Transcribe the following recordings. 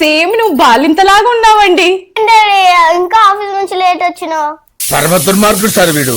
Same నువ్వు బాలింతలాగా ఉన్నావండి. ఇంకా office నుంచి లేట్ వచ్చినావు. పరమ దుర్మార్గుడు సార్ వీడు.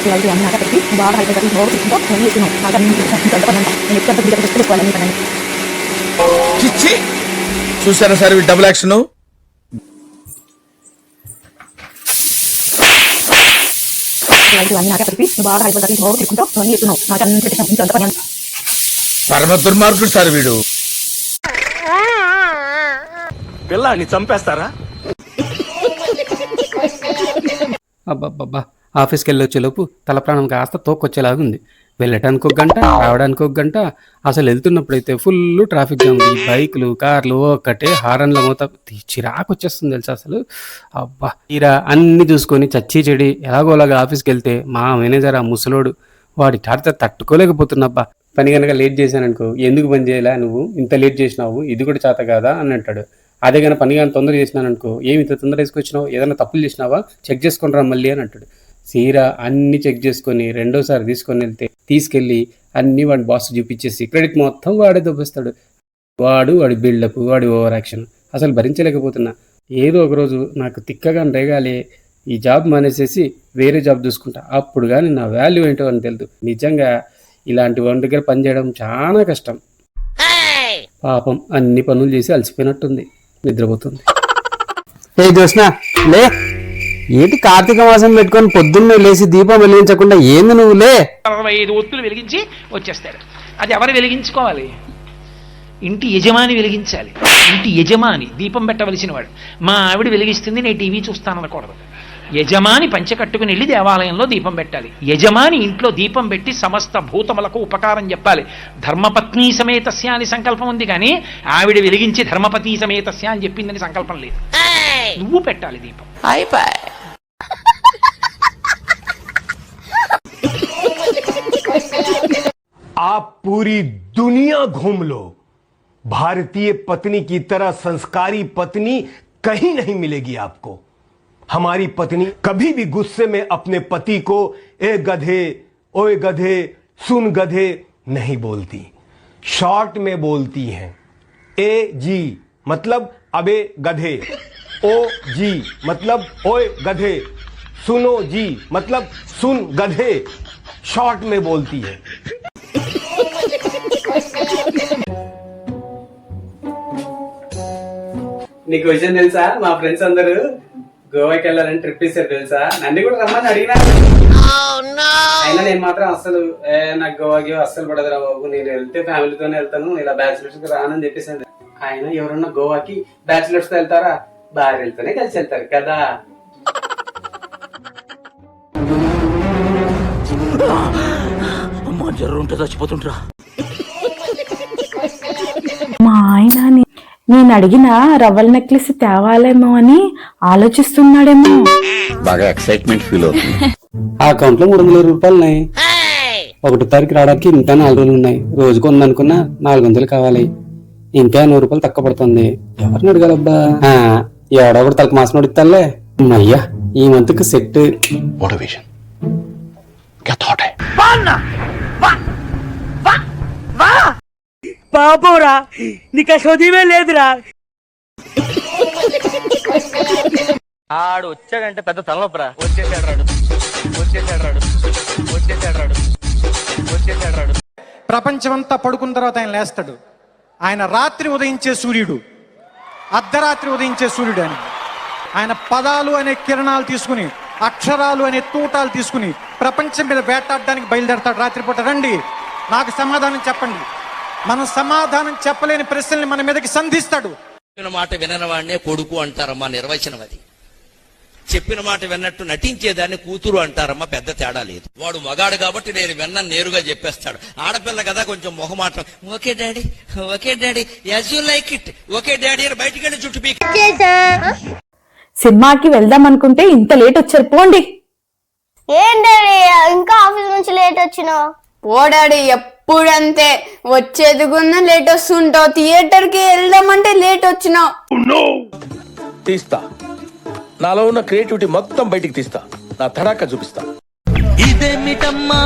సో అయితే అన్ని నాకు పెట్టి బాగా హైట్ కట్టి బాగా తీసుకుంటా నేను వేసినాం నాకు చూసారా సార్ డబుల్ యాక్షన్? పరమ దుర్మార్గుడు సార్ వీడు. పిల్లాన్ని చంపేస్తారా? అబ్బా ఆఫీస్కి వెళ్ళి వచ్చేలోపు తల ప్రాణం కాస్త తోకొచ్చేలాగుంది వెళ్ళటానికి ఒక గంట రావడానికి ఒక గంట అసలు వెళ్తున్నప్పుడైతే ఫుల్ ట్రాఫిక్ జామ్. బైకులు కార్లు ఒక్కటే హారన్ల మూత చిరాకు వచ్చేస్తుంది తెలుసా అసలు? అబ్బా! తీరా అన్ని చూసుకొని చచ్చి చెడి ఎలాగోలాగా ఆఫీస్కి వెళ్తే మా మేనేజర్ ఆ ముసలోడు వాడి టార్చర్ తట్టుకోలేకపోతున్నబ్బా. పని కనుక లేట్ చేశాననుకో ఎందుకు పని చేయలే నువ్వు? ఇంత లేట్ చేసినావు ఇది కూడా చేత కాదా? అని అంటాడు. అదే కానీ పని కానీ తొందర చేసినాను అనుకో ఏమి ఇంత తొందర వేసుకొచ్చినావు ఏదైనా తప్పులు చేసినావా? చెక్ చేసుకుని రా మళ్ళీ అని అంటాడు. సీరా అన్ని చెక్ చేసుకొని రెండోసారి తీసుకొని వెళ్తే తీసుకెళ్ళి అన్ని వాడి బాస్ చూపించేసి క్రెడిట్ మొత్తం వాడే దొబ్బిస్తాడు. వాడు వాడి బిల్డప్ వాడి ఓవర్ యాక్షన్ అసలు భరించలేకపోతున్నా. ఏదో ఒక రోజు నాకు తిక్కగా రేగాలి ఈ జాబ్ మానేసేసి వేరే జాబ్ చూసుకుంటా. అప్పుడు కానీ నా వాల్యూ ఏంటో అని తెలియదు నిజంగా ఇలాంటి వాడి దగ్గర పనిచేయడం చాలా కష్టం. పాపం అన్ని పనులు చేసి అలసిపోయినట్టుంది. నిద్రపోతుంది. ఏ జోష్న లే. ఏంటి కార్తీక మాసం పెట్టుకొని పొద్దున్నే లేచి దీపం వెలిగించకుండా ఏంది నువ్వు లే అరవై ఐదు ఒత్తులు వెలిగించి వచ్చేస్తాడు అది ఎవరు వెలిగించుకోవాలి? ఇంటి యజమాని వెలిగించాలి. ఇంటి యజమాని దీపం పెట్టవలసిన వాడు. మా ఆవిడ వెలిగిస్తుంది నేను టీవీ చూస్తాననకూడదు యజమాని పంచె కట్టుకుని వెళ్ళి దేవాలయంలో దీపం పెట్టాలి. యజమాని ఇంట్లో దీపం పెట్టి సమస్త భూతములకు ఉపకారం చెప్పాలి. ధర్మపత్ని సమేతస్య అని సంకల్పం ఉంది కానీ ఆవిడ వెలిగించి ధర్మపత్ని సమేతస్య అని చెప్పిందని సంకల్పం లేదు. నువ్వు పెట్టాలి దీపం. आप पूरी दुनिया घूम लो। भारतीय पत्नी की तरह संस्कारी पत्नी कहीं नहीं मिलेगी आपको। हमारी पत्नी कभी भी गुस्से में अपने पति को ए गधे, ओए गधे, सुन गधे नहीं बोलती। शॉर्ट में बोलती हैं। ए जी मतलब अबे गधे, ओ जी मतलब ओए गधे, सुनो जी मतलब सुन गधे। शॉर्ट में बोलती है। నీకు విషయం తెలుసా? మా ఫ్రెండ్స్ అందరూ గోవాకి వెళ్ళాలని ట్రిప్ ఇస్తారు తెలుసా? నన్ను కూడా రమ్మని అడిగినా. అయినా నేను మాత్రం అస్సలు ఏ, నాకు గోవాకి అస్సలు పడదురా బాబు. నేను వెళ్తే ఫ్యామిలీతోనే వెళ్తాను. ఇలా బ్యాచులర్స్కి రానని చెప్పేసి ఆయన ఎవరన్నా గోవాకి బ్యాచిలర్స్తో వెళ్తారా? భార్యలతోనే కలిసి వెళ్తారు కదా. అమ్మ జర్రు ఉంటే చచ్చిపోతుంటరా నేను అడిగిన రవ్వల నెక్లెస్ తేవాలేమో అని ఆలోచిస్తున్నాడేమో బాగా ఎక్సైట్మెంట్ ఫీల్ అవుతుంది ఆ అకౌంట్ లో మూడు వందల రూపాయలు ఉన్నాయి ఒకటి తారీఖు రావడానికి ఇంకా నాలుగు రోజులు ఉన్నాయి రోజుకు ఉందనుకున్నా నాలుగు వందలు కావాలి ఇంకా నూరు రూపాయలు తక్కువ పడుతుంది ఎవరిని అడగాలబ్బా ఆ, ఎవడో ఒకటి తలకు మాసం ఇస్తాలే అయ్యా ఈ మంత్ కి సెట్ వాట్ విజన్ क्या थॉट है పాపరా నీకు చదివే లేదురా. ఆడు వచ్చాడంటే పెద్ద తలనొప్పరా. వచ్చేసాడు రాడు వచ్చేసాడు రాడు వచ్చేసాడు రాడు వచ్చేసాడు రాడు ప్రపంచమంతా పడుకున్న తర్వాత ఆయన లేస్తాడు. ఆయన రాత్రి ఉదయించే సూర్యుడు. అర్ధరాత్రి ఉదయించే సూర్యుడు ఆయన. ఆయన పదాలు అనే కిరణాలు తీసుకుని అక్షరాలు అనే తూటాలు తీసుకుని ప్రపంచం మీద వేటాడడానికి బయలుదేరతాడు. రాత్రిపూట రండి. నాకు సమాధానం చెప్పండి. మనం సమాధానం చెప్పలేని ప్రశ్నల్ని మన మీదకి సంధిస్తాడు. చెప్పిన మాట వినని కొడుకు అంటారమ్మా నిర్వచనం అది. చెప్పిన మాట విన్నట్టు నటించేదాన్ని కూతురు అంటారమ్మా పెద్ద తేడా లేదు. వాడు మగాడు కాబట్టి నేను విన్నని నేరుగా చెప్పేస్తాడు. ఆడపిల్ల కదా కొంచెం మొహమాటం. Okay daddy okay daddy as you like it. Okay daddy అని బయటికి వెళ్ళి చుట్టూ పీకి సినిమాకి వెళ్దాం అనుకుంటే ఇంత లేట్ వచ్చారు పోండి. ఏం డాడీ ఇంకా ఆఫీస్ నుంచి లేట్ వచ్చినావు? పోడాడు ఎప్పుడంతే వచ్చేదిగున్న లేట్ వస్తుంటావు. థియేటర్కి వెళ్దామంటే లేట్ వచ్చినావు. తీస్తా. నాలో ఉన్న క్రియేటివిటీ మొత్తం బయటికి తీస్తా. నా తడాక చూపిస్తా. ఇదేమిటమ్మా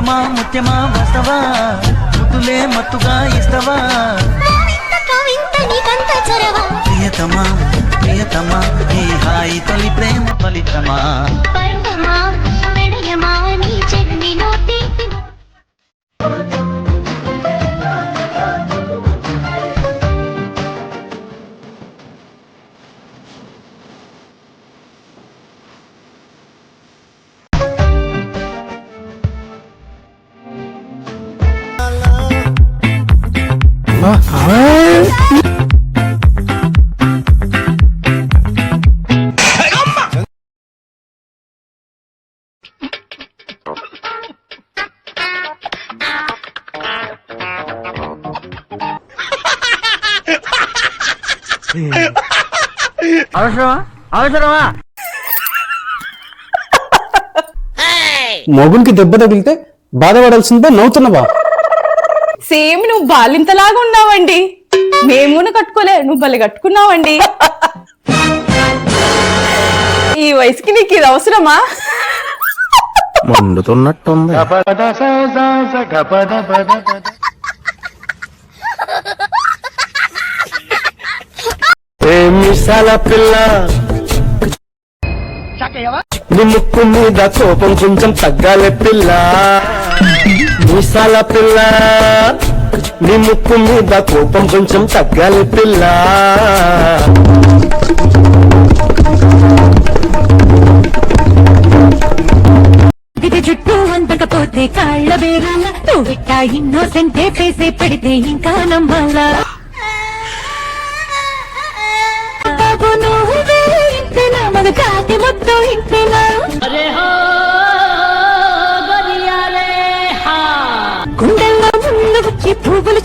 ముత్యమా ముత్యమా వస్తవా? ముతులే మత్తుగా ఇస్తవా? ప్రియతమా ప్రియతమా ఈ హాయి తొలి ప్రేమ ఫలితమా? అవసరమా? అవసరమా? మొగునికి దెబ్బ తగిలితే బాధపడాల్సిందే నవ్వుతున్నావా సేమ్ నువ్వు బాలింతలాగా ఉన్నావండి. మేము కట్టుకోలే నువ్వు భలే కట్టుకున్నావండి. ఈ వయసుకి నీకు ఇది అవసరమా? మండుతున్నట్టుంది మిసాల పిల్ల? నీ ముక్కు మీద కోపం కొంచెం తగ్గాలి పిల్ల. మీసాల పిల్ల. నీ ముక్కు మీద కోపం కొంచెం తగ్గాలి పిల్ల. ఇది చుట్టూ అందకపోతే కాళ్ళ బేరాల నువ్విట్టా ఇన్నోసెంటే పేసే పెడితే ఇంకా నమ్మాలా?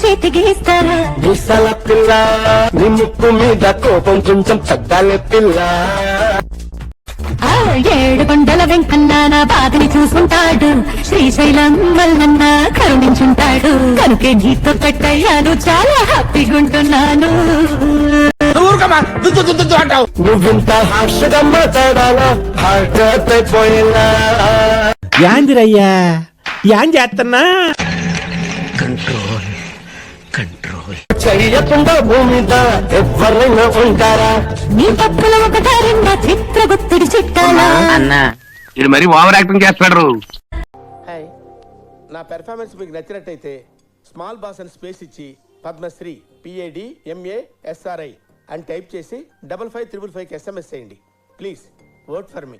చేతికి ఇస్తారా మీసాల పిల్ల నీ ముక్కు మీద కోపం కొంచెం తగ్గాలి పిల్ల. ఆ ఏడు కొండల వెంకన్న నా బాధని చూసుంటాడు శ్రీశైలం మల్లన్న కరుణించుంటాడు. కనుకే నీతో కట్టయ్యాను చాలా హ్యాపీగా ఉంటున్నాను. నువ్వింత హార్షగా మాట్లాడాలా? హార్ట్ అయిపోయినా యాందిరయ్యా యాన్ చేస్తున్నా చెయ్యకుండా భూమి ఎవరైనా ఉంటారా? నీ పక్కన ఒక రెండా చిత్రగుప్తుడి చిట్టాలా? ఇది మరి ఓవర్ యాక్టింగ్ చేస్తాడు నా పెర్ఫార్మెన్స్ మీకు నచ్చినట్టయితే స్మాల్ బాస్ అని స్పేస్ ఇచ్చి Padmashri P A D M A SRI అని టైప్ చేసి డబల్ ఫైవ్ త్రిబుల్ ఫైవ్కి ఎస్ఎంఎస్ చేయండి. Please work for me